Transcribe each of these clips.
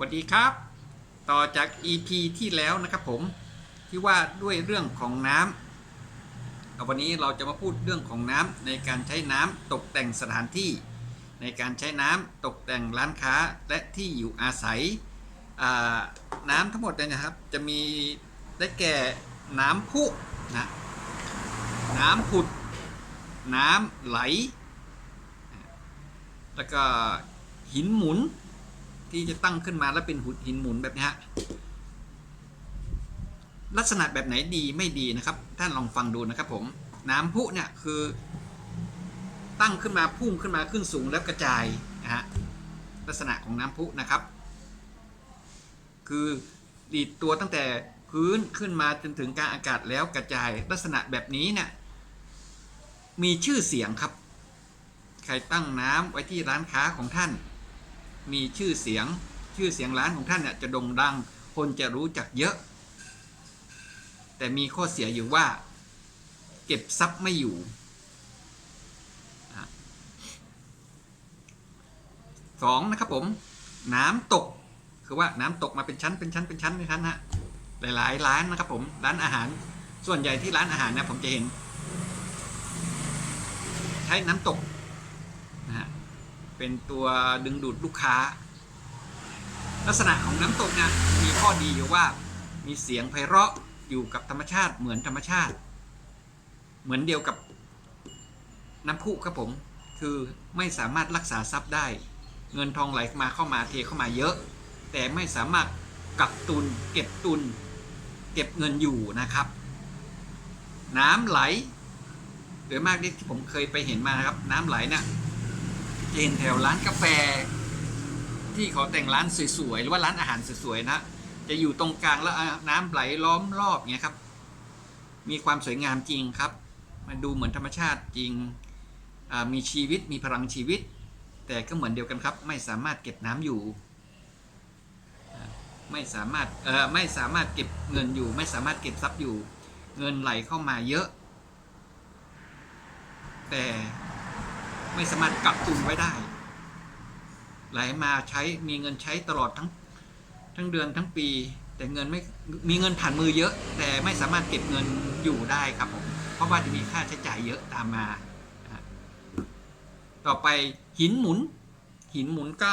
สวัสดีครับ ต่อจาก EP ที่แล้วนะครับผมที่ว่าด้วยเรื่องของน้ำเอาวันนี้เราจะมาพูดเรื่องของน้ำในการใช้น้ำตกแต่งสถานที่ ในการใช้น้ำตกแต่งร้านค้าและที่อยู่อาศัยน้ำทั้งหมดเนี่ยนะครับจะมีได้แก่น้ำพุนะน้ำผุด น้ำไหล แล้วก็หินหมุน ที่จะตั้งขึ้นมาแล้วเป็นหุดหินหมุนแบบนี้ฮะลักษณะแบบไหนดีไม่ดีนะครับท่านลองฟังดูนะครับผมน้ำพุเนี่ยคือ ตั้งขึ้นมาพุ่งขึ้นมาขึ้นสูงแล้วกระจายนะฮะลักษณะของน้ำพุนะครับ คือดีดตัวตั้งแต่พื้นขึ้นมาจนถึงกลางอากาศแล้วกระจาย ลักษณะแบบนี้เนี่ยมีชื่อเสียงครับ ใครตั้งน้ำไว้ที่ร้านค้าของท่าน มีชื่อเสียงชื่อเสียงร้านของท่านเนี่ยจะโด่งดัง คนจะรู้จักเยอะ แต่มีข้อเสียอยู่ว่า เก็บทรัพย์ไม่อยู่ สองนะครับผม น้ำตกคือว่าน้ำตกมาเป็นชั้นเป็นชั้นเป็นชั้นเป็นชั้นฮะหลายๆร้านนะครับผมร้านอาหาร ส่วนใหญ่ที่ร้านอาหารนะผมจะเห็น ใช้น้ำตก เป็นตัวดึงดูดลูกค้า ลักษณะของน้ำตกเนี่ยมีข้อดีอยู่ว่ามีเสียงไพเราะอยู่กับธรรมชาติเหมือนธรรมชาติ เหมือนเดียวกับน้ำพุครับผม คือไม่สามารถรักษาทรัพย์ได้ เงินทองไหลมาเข้ามาเทเข้ามาเยอะ แต่ไม่สามารถกักตุน เก็บตุน เก็บเงินอยู่นะครับ น้ำไหลโดยมากที่ผมเคยไปเห็นมานะครับ น้ำไหลเนี่ย จะเห็นแถวร้านกาแฟ ที่เขาแต่งร้านสวยๆหรือว่าร้านอาหารสวยๆนะ จะอยู่ตรงกลางแล้วน้ำไหลล้อมรอบเงี้ยครับ มีความสวยงามจริงครับ มันดูเหมือนธรรมชาติจริงมีชีวิตมีพลังชีวิต แต่ก็เหมือนเดียวกันครับ ไม่สามารถเก็บน้ำอยู่ไม่สามารถเออไม่สามารถเก็บเงินอยู่ ไม่สามารถเก็บทรัพย์อยู่ เงินไหลเข้ามาเยอะ แต่ ไม่สามารถกักตุนไว้ได้ ไหลมาใช้มีเงินใช้ตลอดทั้งทั้งเดือนทั้งปี แต่เงินไม่มีเงินผ่านมือเยอะ แต่ไม่สามารถเก็บเงินอยู่ได้ครับผมเพราะว่าจะมีค่าใช้จ่ายเยอะตามมา ต่อไปหินหมุน หินหมุนก็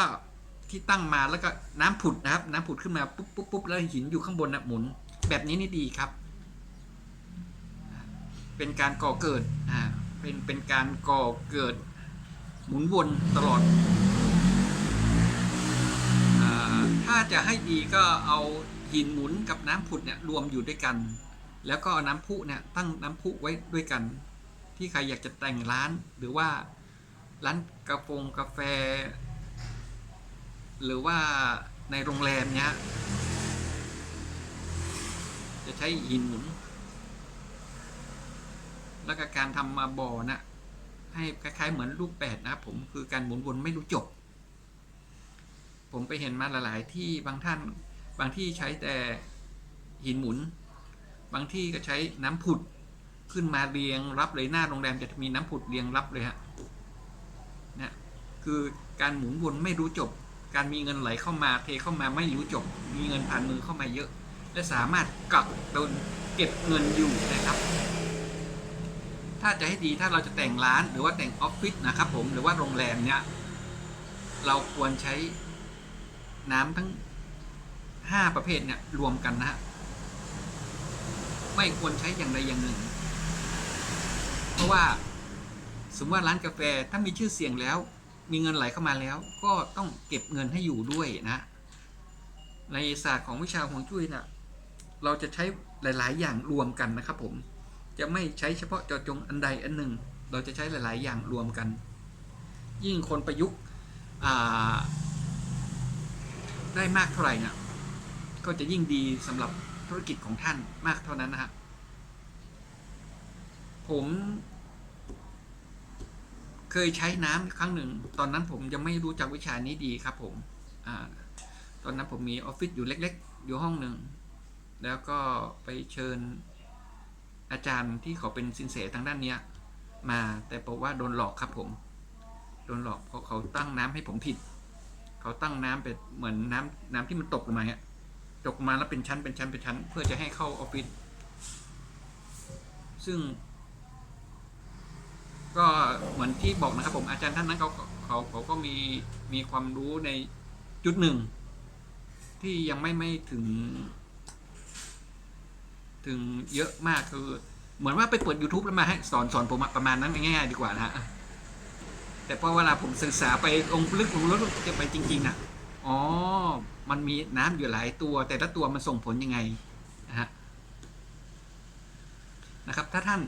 ที่ตั้งมาแล้วก็น้ำผุดนะครับ น้ำผุดขึ้นมาปุ๊บปุ๊บปุ๊บแล้วหินอยู่ข้างบนนะหมุน แบบนี้นี่ดีครับ เป็นการก่อเกิดอ่าเป็นเป็นการก่อเกิด หมุนวนตลอดอถ้าจะให้ดีก็เอาหินหมุนกับน้ำผุดเนี่ยรวมอยู่ด้วยกัน แล้วก็เอาน้ำพุเนี่ยตั้งน้ำพุไว้ด้วยกัน ที่ใครอยากจะแต่งร้านหรือว่าร้านกาแฟกาแฟ หรือว่าในโรงแรมเนี้ยจะใช้หินหมุน แล้วก็การทำมาบ่อน่ะ ให้คล้ายๆเหมือนรูปแปดนะครับผมคือการหมุนวนไม่รู้จบ ผมไปเห็นมาหลายๆที่บางท่านบางที่ใช้แต่หินหมุน บางที่ก็ใช้น้ำผุดขึ้นมาเรียงรับเลยหน้าโรงแรมจะมีน้ำผุดเรียงรับเลยฮะนี่คือการหมุนวนไม่รู้จบ การมีเงินไหลเข้ามาเทเข้ามาไม่รู้จบ มีเงินผ่านมือเข้ามาเยอะ และสามารถกักตุนเก็บเงินอยู่นะครับ ถ้าจะให้ดีถ้าเราจะแต่งร้านหรือว่าแต่งออฟฟิศนะครับผมหรือว่าโรงแรมเนี่ยเราควรใช้น้ำทั้งห้าประเภทเนี่ยรวมกันนะฮะไม่ควรใช้อย่างใดอย่างหนึ่ง เพราะว่าสมมติว่าร้านกาแฟถ้ามีชื่อเสียงแล้ว มีเงินไหลเข้ามาแล้ว ก็ต้องเก็บเงินให้อยู่ด้วยนะในศาสตร์ของวิชาฮวงจุ้ยเนี่ยเราจะใช้หลาย ๆ อย่างรวมกันนะครับผม จะไม่ใช้เฉพาะเจาะจงอันใดอันหนึ่ง เราจะใช้หลาย ๆ อย่างรวมกัน ยิ่งคนประยุกต์ได้มากเท่าไหร่เนี่ยก็จะยิ่งดีสำหรับธุรกิจของท่านมากเท่านั้นนะฮะผมเคยใช้น้ำครั้งหนึ่ง ตอนนั้นผมยังไม่รู้จักวิชานี้ดีครับผมอตอนนั้นผมมีออฟฟิศอยู่เล็ก ๆ อยู่ห้องหนึ่ง แล้วก็ไปเชิญ อาจารย์ที่เขาเป็นสินเสทางด้านเนี้ย มาแต่บอกว่าโดนหลอกครับผม โดนหลอกเพราะเขาตั้งน้ำให้ผมผิด เขาตั้งน้ำเป็นเหมือนน้ำน้ำที่มันตกลงมาเนี่ยตกมาแล้วเป็นชั้นเป็นชั้นเป็นชั้น เพื่อจะให้เข้าออฟฟิศซึ่ง ก็เหมือนที่บอกนะครับ ผมอาจารย์ท่านนั้นเขาเขาเขาก็มีมีความรู้ในจุดหนึ่ง ที่ยังไม่ไม่ถึง ถึงเยอะมากคือเหมือนว่าไปเปิด YouTube แล้วมาให้สอนสอนผมประมาณนั้นง่ายๆดีกว่านะฮะแต่พอเวลาผมศึกษาไปองค์ลึกลงลึกจะไปจริงๆนะอ๋อ มันมีน้ำอยู่หลายตัว แต่ละตัวมันส่งผลยังไงนะฮะนะครับ ถ้าท่าน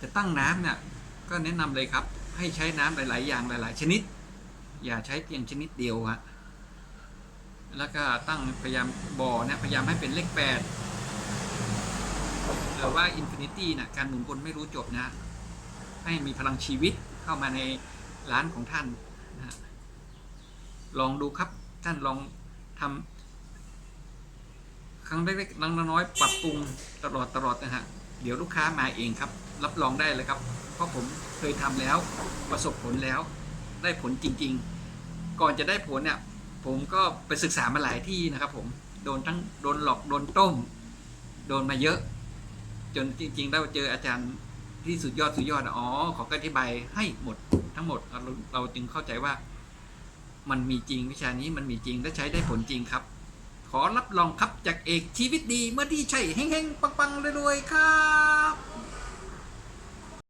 จะตั้งน้ำเนี่ยก็แนะนำเลยครับ ให้ใช้น้ำหลาย ๆ อย่างหลาย ๆ ชนิด อย่าใช้เพียงชนิดเดียวฮะ แล้วก็ตั้งพยายามบ่อเนี่ยพยายามให้เป็นเลขแปดหรือว่าอินฟินิตี้นะการหมุนวนไม่รู้จบนะ ให้มีพลังชีวิตเข้ามาในร้านของท่านนะลองดูครับท่านลองทำครั้งเล็กๆน้น้อยๆปรับปรุงตลอดตลอดนะฮะเดี๋ยวลูกค้ามาเองครับ รับรองได้เลยครับ เพราะผมเคยทำแล้วประสบผลแล้ว ได้ผลจริง ๆ ก่อนจะได้ผลเนี่ย ผมก็ไปศึกษามาหลายที่นะครับ ผมโดนทั้งโดนหลอกโดนต้ม โดนมาเยอะ จนจริงๆได้เจออาจารย์ที่สุดยอดสุดยอดอะอ๋อขออธิบายให้หมดทั้งหมดเราเราจึงเข้าใจว่า มันมีจริงวิชานี้มันมีจริงและใช้ได้ผลจริงครับ ขอรับรองครับจากเอกชีวิตดีเมื่อที่ใช่เฮงๆปังๆรวยๆครับ